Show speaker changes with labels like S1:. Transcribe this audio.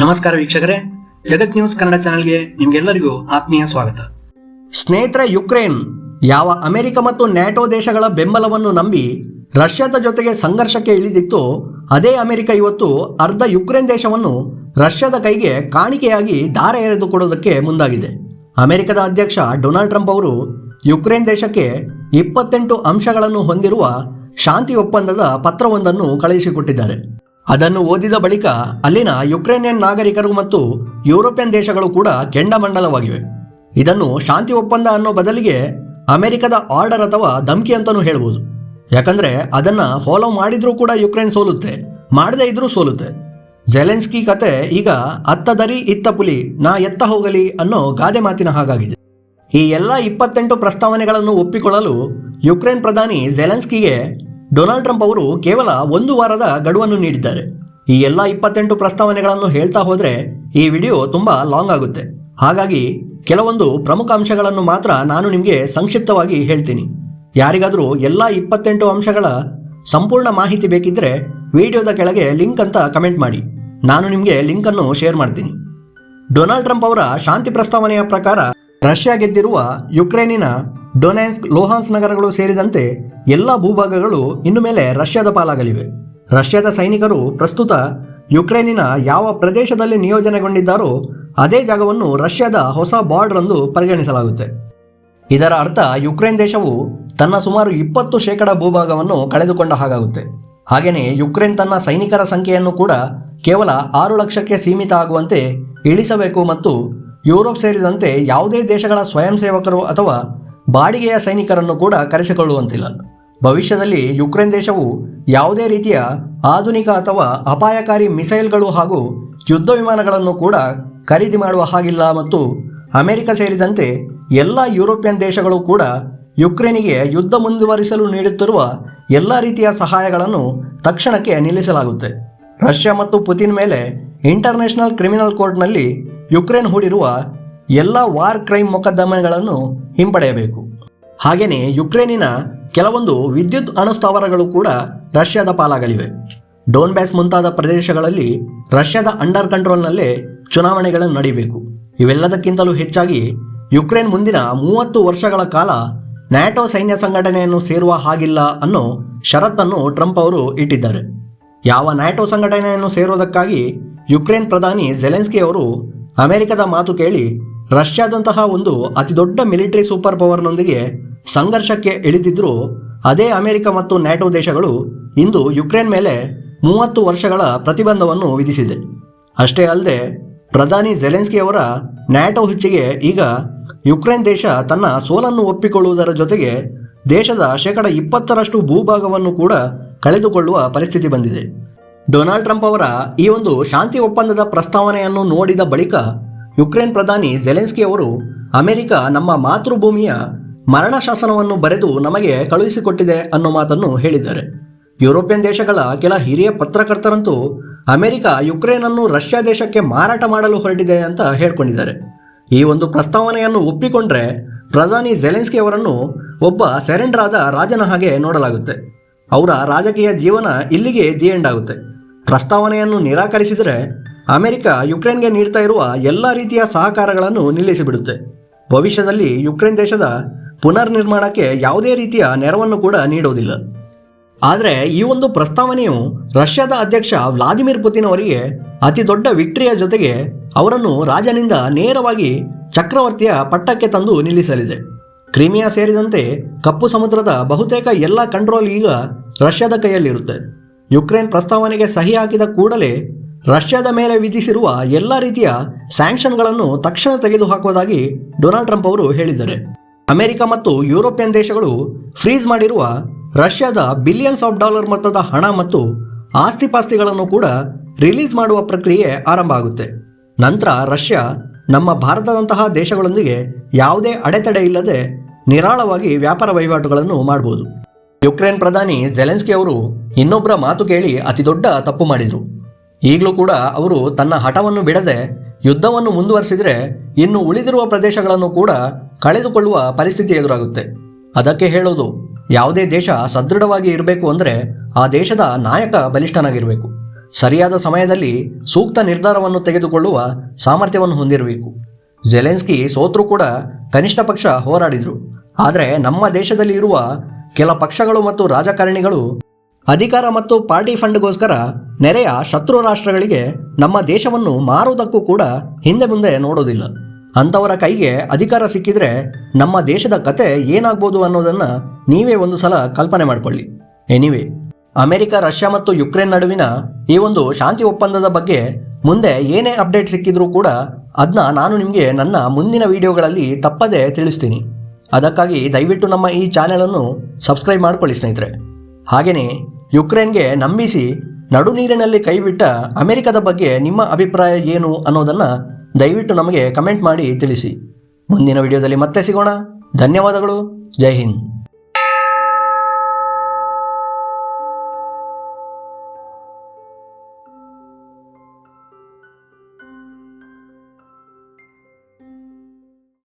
S1: ನಮಸ್ಕಾರ ವೀಕ್ಷಕರೇ. ಜಗತ್ ನ್ಯೂಸ್ ಕನ್ನಡ ಚಾನೆಲ್ಗೆ ನಿಮ್ಗೆಲ್ಲರಿಗೂ ಆತ್ಮೀಯ ಸ್ವಾಗತ. ಸ್ನೇಹಿತರೆ, ಯುಕ್ರೇನ್ ಯಾವ ಅಮೆರಿಕ ಮತ್ತು ನ್ಯಾಟೋ ದೇಶಗಳ ಬೆಂಬಲವನ್ನು ನಂಬಿ ರಷ್ಯಾದ ಜೊತೆಗೆ ಸಂಘರ್ಷಕ್ಕೆ ಇಳಿದಿತ್ತು, ಅದೇ ಅಮೆರಿಕ ಇವತ್ತು ಅರ್ಧ ಯುಕ್ರೇನ್ ದೇಶವನ್ನು ರಷ್ಯಾದ ಕೈಗೆ ಕಾಣಿಕೆಯಾಗಿ ದಾರ ಎರೆದುಕೊಡೋದಕ್ಕೆ ಮುಂದಾಗಿದೆ. ಅಮೆರಿಕದ ಅಧ್ಯಕ್ಷ ಡೊನಾಲ್ಡ್ ಟ್ರಂಪ್ ಅವರು ಯುಕ್ರೇನ್ ದೇಶಕ್ಕೆ ಇಪ್ಪತ್ತೆಂಟು ಅಂಶಗಳನ್ನು ಹೊಂದಿರುವ ಶಾಂತಿ ಒಪ್ಪಂದದ ಪತ್ರವೊಂದನ್ನು ಕಳುಹಿಸಿಕೊಟ್ಟಿದ್ದಾರೆ. ಅದನ್ನು ಓದಿದ ಬಳಿಕ ಅಲ್ಲಿನ ಯುಕ್ರೇನಿಯನ್ ನಾಗರಿಕರು ಮತ್ತು ಯುರೋಪಿಯನ್ ದೇಶಗಳು ಕೂಡ ಕೆಂಡಮಂಡಲವಾಗಿವೆ. ಇದನ್ನು ಶಾಂತಿ ಒಪ್ಪಂದ ಅನ್ನೋ ಬದಲಿಗೆ ಅಮೆರಿಕದ ಆರ್ಡರ್ ಅಥವಾ ಧಮಕಿ ಅಂತಲೂ ಹೇಳ್ಬೋದು. ಯಾಕಂದ್ರೆ ಅದನ್ನ ಫಾಲೋ ಮಾಡಿದ್ರೂ ಕೂಡ ಯುಕ್ರೇನ್ ಸೋಲುತ್ತೆ, ಮಾಡದೇ ಇದ್ರೂ ಸೋಲುತ್ತೆ. ಜೆಲೆನ್ಸ್ಕಿ ಕತೆ ಈಗ ಅತ್ತ ದರಿ ಇತ್ತ ಪುಲಿ, ನಾ ಎತ್ತ ಹೋಗಲಿ ಅನ್ನೋ ಗಾದೆ ಮಾತಿನ ಹಾಗಾಗಿದೆ. ಈ ಎಲ್ಲ ಇಪ್ಪತ್ತೆಂಟು ಪ್ರಸ್ತಾವನೆಗಳನ್ನು ಒಪ್ಪಿಕೊಳ್ಳಲು ಯುಕ್ರೇನ್ ಪ್ರಧಾನಿ ಜೆಲೆನ್ಸ್ಕಿಗೆ ಡೊನಾಲ್ಡ್ ಟ್ರಂಪ್ ಅವರು ಕೇವಲ ಒಂದು ವಾರದ ಗಡುವನ್ನು ನೀಡಿದ್ದಾರೆ. ಈ ಎಲ್ಲ ಇಪ್ಪತ್ತೆಂಟು ಪ್ರಸ್ತಾವನೆಗಳನ್ನು ಹೇಳ್ತಾ ಹೋದರೆ ಈ ವಿಡಿಯೋ ತುಂಬ ಲಾಂಗ್ ಆಗುತ್ತೆ. ಹಾಗಾಗಿ ಕೆಲವೊಂದು ಪ್ರಮುಖ ಅಂಶಗಳನ್ನು ಮಾತ್ರ ನಾನು ನಿಮಗೆ ಸಂಕ್ಷಿಪ್ತವಾಗಿ ಹೇಳ್ತೀನಿ. ಯಾರಿಗಾದರೂ ಎಲ್ಲ ಇಪ್ಪತ್ತೆಂಟು ಅಂಶಗಳ ಸಂಪೂರ್ಣ ಮಾಹಿತಿ ಬೇಕಿದ್ದರೆ ವಿಡಿಯೋದ ಕೆಳಗೆ ಲಿಂಕ್ ಅಂತ ಕಮೆಂಟ್ ಮಾಡಿ. ನಾನು ನಿಮಗೆ ಲಿಂಕನ್ನು ಶೇರ್ ಮಾಡ್ತೀನಿ. ಡೊನಾಲ್ಡ್ ಟ್ರಂಪ್ ಅವರ ಶಾಂತಿ ಪ್ರಸ್ತಾವನೆಯ ಪ್ರಕಾರ ರಷ್ಯಾ ಗೆದ್ದಿರುವ ಯುಕ್ರೇನಿನ ಡೊನೆನ್ಸ್ಕ್, ಲೋಹಾನ್ಸ್ ನಗರಗಳು ಸೇರಿದಂತೆ ಎಲ್ಲ ಭೂಭಾಗಗಳು ಇನ್ನು ಮೇಲೆ ರಷ್ಯಾದ ಪಾಲಾಗಲಿವೆ. ರಷ್ಯಾದ ಸೈನಿಕರು ಪ್ರಸ್ತುತ ಯುಕ್ರೇನಿನ ಯಾವ ಪ್ರದೇಶದಲ್ಲಿ ನಿಯೋಜನೆಗೊಂಡಿದ್ದಾರೋ ಅದೇ ಜಾಗವನ್ನು ರಷ್ಯಾದ ಹೊಸ ಬಾರ್ಡರ್ ಎಂದು ಪರಿಗಣಿಸಲಾಗುತ್ತೆ. ಇದರ ಅರ್ಥ ಯುಕ್ರೇನ್ ದೇಶವು ತನ್ನ ಸುಮಾರು ಇಪ್ಪತ್ತು ಶೇಕಡ ಭೂಭಾಗವನ್ನು ಕಳೆದುಕೊಂಡ ಹಾಗಾಗುತ್ತೆ. ಹಾಗೆಯೇ ಯುಕ್ರೇನ್ ತನ್ನ ಸೈನಿಕರ ಸಂಖ್ಯೆಯನ್ನು ಕೂಡ ಕೇವಲ ಆರು ಲಕ್ಷಕ್ಕೆ ಸೀಮಿತ ಆಗುವಂತೆ ಇಳಿಸಬೇಕು ಮತ್ತು ಯುರೋಪ್ ಸೇರಿದಂತೆ ಯಾವುದೇ ದೇಶಗಳ ಸ್ವಯಂ ಸೇವಕರು ಅಥವಾ ಬಾಡಿಗೆಯ ಸೈನಿಕರನ್ನು ಕೂಡ ಕರೆಸಿಕೊಳ್ಳುವಂತಿಲ್ಲ. ಭವಿಷ್ಯದಲ್ಲಿ ಯುಕ್ರೇನ್ ದೇಶವು ಯಾವುದೇ ರೀತಿಯ ಆಧುನಿಕ ಅಥವಾ ಅಪಾಯಕಾರಿ ಮಿಸೈಲ್ಗಳು ಹಾಗೂ ಯುದ್ಧ ವಿಮಾನಗಳನ್ನು ಕೂಡ ಖರೀದಿ ಮಾಡುವ ಹಾಗಿಲ್ಲ ಮತ್ತು ಅಮೆರಿಕ ಸೇರಿದಂತೆ ಎಲ್ಲ ಯುರೋಪಿಯನ್ ದೇಶಗಳು ಕೂಡ ಯುಕ್ರೇನಿಗೆ ಯುದ್ಧ ಮುಂದುವರಿಸಲು ನೀಡುತ್ತಿರುವ ಎಲ್ಲ ರೀತಿಯ ಸಹಾಯಗಳನ್ನು ತಕ್ಷಣಕ್ಕೆ ನಿಲ್ಲಿಸಲಾಗುತ್ತೆ. ರಷ್ಯಾ ಮತ್ತು ಪುತಿನ್ ಮೇಲೆ ಇಂಟರ್ನ್ಯಾಷನಲ್ ಕ್ರಿಮಿನಲ್ ಕೋರ್ಟ್ನಲ್ಲಿ ಯುಕ್ರೇನ್ ಹೂಡಿರುವ ಎಲ್ಲ ವಾರ್ ಕ್ರೈಮ್ ಮೊಕದ್ದಮೆಗಳನ್ನು ಹಿಂಪಡೆಯಬೇಕು. ಹಾಗೆಯೇ ಯುಕ್ರೇನಿನ ಕೆಲವೊಂದು ವಿದ್ಯುತ್ ಅಣುಸ್ಥಾವರಗಳು ಕೂಡ ರಷ್ಯಾದ ಪಾಲಾಗಲಿವೆ. ಡೋನ್ಬ್ಯಾಸ್ ಮುಂತಾದ ಪ್ರದೇಶಗಳಲ್ಲಿ ರಷ್ಯಾದ ಅಂಡರ್ ಕಂಟ್ರೋಲ್ನಲ್ಲೇ ಚುನಾವಣೆಗಳನ್ನು ನಡೀಬೇಕು. ಇವೆಲ್ಲದಕ್ಕಿಂತಲೂ ಹೆಚ್ಚಾಗಿ ಯುಕ್ರೇನ್ ಮುಂದಿನ ಮೂವತ್ತು ವರ್ಷಗಳ ಕಾಲ ನ್ಯಾಟೋ ಸೈನ್ಯ ಸಂಘಟನೆಯನ್ನು ಸೇರುವ ಹಾಗಿಲ್ಲ ಅನ್ನೋ ಷರತ್ತನ್ನು ಟ್ರಂಪ್ ಅವರು ಇಟ್ಟಿದ್ದಾರೆ. ಯಾವ ನ್ಯಾಟೋ ಸಂಘಟನೆಯನ್ನು ಸೇರುವುದಕ್ಕಾಗಿ ಯುಕ್ರೇನ್ ಪ್ರಧಾನಿ ಜೆಲೆನ್ಸ್ಕಿ ಅವರು ಅಮೆರಿಕದ ಮಾತು ಕೇಳಿ ರಷ್ಯಾದಂತಹ ಒಂದು ಅತಿದೊಡ್ಡ ಮಿಲಿಟರಿ ಸೂಪರ್ ಪವರ್ನೊಂದಿಗೆ ಸಂಘರ್ಷಕ್ಕೆ ಇಳಿದಿದ್ದರೂ ಅದೇ ಅಮೆರಿಕ ಮತ್ತು ನ್ಯಾಟೋ ದೇಶಗಳು ಇಂದು ಯುಕ್ರೇನ್ ಮೇಲೆ ಮೂವತ್ತು ವರ್ಷಗಳ ಪ್ರತಿಬಂಧವನ್ನು ವಿಧಿಸಿದೆ. ಅಷ್ಟೇ ಅಲ್ಲದೆ, ಪ್ರಧಾನಿ ಜೆಲೆನ್ಸ್ಕಿ ಅವರ ನ್ಯಾಟೋ ಹೆಚ್ಚಿಗೆ ಈಗ ಯುಕ್ರೇನ್ ದೇಶ ತನ್ನ ಸೋಲನ್ನು ಒಪ್ಪಿಕೊಳ್ಳುವುದರ ಜೊತೆಗೆ ದೇಶದ ಶೇಕಡ ಇಪ್ಪತ್ತರಷ್ಟು ಭೂಭಾಗವನ್ನು ಕೂಡ ಕಳೆದುಕೊಳ್ಳುವ ಪರಿಸ್ಥಿತಿ ಬಂದಿದೆ. ಡೊನಾಲ್ಡ್ ಟ್ರಂಪ್ ಅವರ ಈ ಒಂದು ಶಾಂತಿ ಒಪ್ಪಂದದ ಪ್ರಸ್ತಾವನೆಯನ್ನು ನೋಡಿದ ಬಳಿಕ ಯುಕ್ರೇನ್ ಪ್ರಧಾನಿ ಜೆಲೆನ್ಸ್ಕಿ ಅವರು ಅಮೆರಿಕ ನಮ್ಮ ಮಾತೃಭೂಮಿಯ ಮರಣ ಶಾಸನವನ್ನು ಬರೆದು ನಮಗೆ ಕಳುಹಿಸಿಕೊಟ್ಟಿದೆ ಅನ್ನೋ ಮಾತನ್ನು ಹೇಳಿದ್ದಾರೆ. ಯುರೋಪಿಯನ್ ದೇಶಗಳ ಕೆಲ ಹಿರಿಯ ಪತ್ರಕರ್ತರಂತೂ ಅಮೆರಿಕ ಯುಕ್ರೇನನ್ನು ರಷ್ಯಾ ದೇಶಕ್ಕೆ ಮಾರಾಟ ಮಾಡಲು ಹೊರಟಿದೆ ಅಂತ ಹೇಳ್ಕೊಂಡಿದ್ದಾರೆ. ಈ ಒಂದು ಪ್ರಸ್ತಾವನೆಯನ್ನು ಒಪ್ಪಿಕೊಂಡ್ರೆ ಪ್ರಧಾನಿ ಜೆಲೆನ್ಸ್ಕಿ ಅವರನ್ನು ಒಬ್ಬ ಸೆರೆಂಡರ್ ಆದ ರಾಜನ ಹಾಗೆ ನೋಡಲಾಗುತ್ತೆ. ಅವರ ರಾಜಕೀಯ ಜೀವನ ಇಲ್ಲಿಗೆ ದಿ ಎಂಡ್ ಆಗುತ್ತೆ. ಪ್ರಸ್ತಾವನೆಯನ್ನು ನಿರಾಕರಿಸಿದರೆ ಅಮೆರಿಕ ಯುಕ್ರೇನ್ಗೆ ನೀಡ್ತಾ ಇರುವ ಎಲ್ಲ ರೀತಿಯ ಸಹಕಾರಗಳನ್ನು ನಿಲ್ಲಿಸಿಬಿಡುತ್ತೆ. ಭವಿಷ್ಯದಲ್ಲಿ ಯುಕ್ರೇನ್ ದೇಶದ ಪುನರ್ ನಿರ್ಮಾಣಕ್ಕೆ ಯಾವುದೇ ರೀತಿಯ ನೆರವನ್ನು ಕೂಡ ನೀಡುವುದಿಲ್ಲ ಆದರೆ ಈ ಒಂದು ಪ್ರಸ್ತಾವನೆಯು ರಷ್ಯಾದ ಅಧ್ಯಕ್ಷ ವ್ಲಾದಿಮಿರ್ ಪುತಿನ್ ಅವರಿಗೆ ಅತಿ ದೊಡ್ಡ ವಿಕ್ಟ್ರಿಯ ಜೊತೆಗೆ ಅವರನ್ನು ರಾಜನಿಂದ ನೇರವಾಗಿ ಚಕ್ರವರ್ತಿಯ ಪಟ್ಟಕ್ಕೆ ತಂದು ನಿಲ್ಲಿಸಲಿದೆ. ಕ್ರಿಮಿಯಾ ಸೇರಿದಂತೆ ಕಪ್ಪು ಸಮುದ್ರದ ಬಹುತೇಕ ಎಲ್ಲ ಕಂಟ್ರೋಲ್ ಈಗ ರಷ್ಯಾದ ಕೈಯಲ್ಲಿರುತ್ತೆ. ಯುಕ್ರೇನ್ ಪ್ರಸ್ತಾವನೆಗೆ ಸಹಿ ಹಾಕಿದ ಕೂಡಲೇ ರಷ್ಯಾದ ಮೇಲೆ ವಿಧಿಸಿರುವ ಎಲ್ಲ ರೀತಿಯ ಸ್ಯಾಂಕ್ಷನ್ಗಳನ್ನು ತಕ್ಷಣ ತೆಗೆದುಹಾಕುವುದಾಗಿ ಡೊನಾಲ್ಡ್ ಟ್ರಂಪ್ ಅವರು ಹೇಳಿದ್ದಾರೆ. ಅಮೆರಿಕ ಮತ್ತು ಯುರೋಪಿಯನ್ ದೇಶಗಳು ಫ್ರೀಸ್ ಮಾಡಿರುವ ರಷ್ಯಾದ ಬಿಲಿಯನ್ಸ್ ಆಫ್ ಡಾಲರ್ ಮೊತ್ತದ ಹಣ ಮತ್ತು ಆಸ್ತಿಪಾಸ್ತಿಗಳನ್ನು ಕೂಡ ರಿಲೀಸ್ ಮಾಡುವ ಪ್ರಕ್ರಿಯೆ ಆರಂಭ ಆಗುತ್ತೆ. ನಂತರ ರಷ್ಯಾ ನಮ್ಮ ಭಾರತದಂತಹ ದೇಶಗಳೊಂದಿಗೆ ಯಾವುದೇ ಅಡೆತಡೆ ಇಲ್ಲದೆ ನಿರಾಳವಾಗಿ ವ್ಯಾಪಾರ ವಹಿವಾಟುಗಳನ್ನು ಮಾಡಬಹುದು ಯುಕ್ರೇನ್ ಪ್ರಧಾನಿ ಜೆಲೆನ್ಸ್ಕಿ ಅವರು ಇನ್ನೊಬ್ಬರ ಮಾತು ಕೇಳಿ ಅತಿದೊಡ್ಡ ತಪ್ಪು ಮಾಡಿದರು. ಈಗಲೂ ಕೂಡ ಅವರು ತನ್ನ ಹಠವನ್ನು ಬಿಡದೆ ಯುದ್ಧವನ್ನು ಮುಂದುವರಿಸಿದರೆ ಇನ್ನು ಉಳಿದಿರುವ ಪ್ರದೇಶಗಳನ್ನು ಕೂಡ ಕಳೆದುಕೊಳ್ಳುವ ಪರಿಸ್ಥಿತಿ ಎದುರಾಗುತ್ತೆ. ಅದಕ್ಕೆ ಹೇಳೋದು, ಯಾವುದೇ ದೇಶ ಸದೃಢವಾಗಿ ಇರಬೇಕು ಅಂದರೆ ಆ ದೇಶದ ನಾಯಕ ಬಲಿಷ್ಠನಾಗಿರಬೇಕು. ಸರಿಯಾದ ಸಮಯದಲ್ಲಿ ಸೂಕ್ತ ನಿರ್ಧಾರವನ್ನು ತೆಗೆದುಕೊಳ್ಳುವ ಸಾಮರ್ಥ್ಯವನ್ನು ಹೊಂದಿರಬೇಕು. ಜೆಲೆನ್ಸ್ಕಿ ಸೋತ್ರೂ ಕೂಡ ಕನಿಷ್ಠ ಪಕ್ಷ ಹೋರಾಡಿದರು. ಆದರೆ ನಮ್ಮ ದೇಶದಲ್ಲಿ ಇರುವ ಕೆಲ ಪಕ್ಷಗಳು ಮತ್ತು ರಾಜಕಾರಣಿಗಳು ಅಧಿಕಾರ ಮತ್ತು ಪಾರ್ಟಿ ಫಂಡ್ಗೋಸ್ಕರ ನೆರೆಯ ಶತ್ರು ರಾಷ್ಟ್ರಗಳಿಗೆ ನಮ್ಮ ದೇಶವನ್ನು ಮಾರುವುದಕ್ಕೂ ಕೂಡ ಹಿಂದೆ ಮುಂದೆ ನೋಡೋದಿಲ್ಲ. ಅಂಥವರ ಕೈಗೆ ಅಧಿಕಾರ ಸಿಕ್ಕಿದ್ರೆ ನಮ್ಮ ದೇಶದ ಕತೆ ಏನಾಗ್ಬೋದು ಅನ್ನೋದನ್ನು ನೀವೇ ಒಂದು ಸಲ ಕಲ್ಪನೆ ಮಾಡಿಕೊಳ್ಳಿ. ಎನಿವೆ, ಅಮೆರಿಕ, ರಷ್ಯಾ ಮತ್ತು ಯುಕ್ರೇನ್ ನಡುವಿನ ಈ ಒಂದು ಶಾಂತಿ ಒಪ್ಪಂದದ ಬಗ್ಗೆ ಮುಂದೆ ಏನೇ ಅಪ್ಡೇಟ್ ಸಿಕ್ಕಿದ್ರೂ ಕೂಡ ಅದನ್ನ ನಾನು ನಿಮಗೆ ನನ್ನ ಮುಂದಿನ ವಿಡಿಯೋಗಳಲ್ಲಿ ತಪ್ಪದೇ ತಿಳಿಸ್ತೀನಿ. ಅದಕ್ಕಾಗಿ ದಯವಿಟ್ಟು ನಮ್ಮ ಈ ಚಾನೆಲನ್ನು ಸಬ್ಸ್ಕ್ರೈಬ್ ಮಾಡ್ಕೊಳ್ಳಿ ಸ್ನೇಹಿತರೆ. ಹಾಗೆಯೇ ಯುಕ್ರೇನ್ಗೆ ನಂಬಿಸಿ ನಡು ನೀರಿನಲ್ಲಿ ಕೈಬಿಟ್ಟ ಅಮೆರಿಕದ ಬಗ್ಗೆ ನಿಮ್ಮ ಅಭಿಪ್ರಾಯ ಏನು ಅನ್ನೋದನ್ನು ದಯವಿಟ್ಟು ನಮಗೆ ಕಮೆಂಟ್ ಮಾಡಿ ತಿಳಿಸಿ. ಮುಂದಿನ ವಿಡಿಯೋದಲ್ಲಿ ಮತ್ತೆ ಸಿಗೋಣ. ಧನ್ಯವಾದಗಳು. ಜೈ ಹಿಂದ್.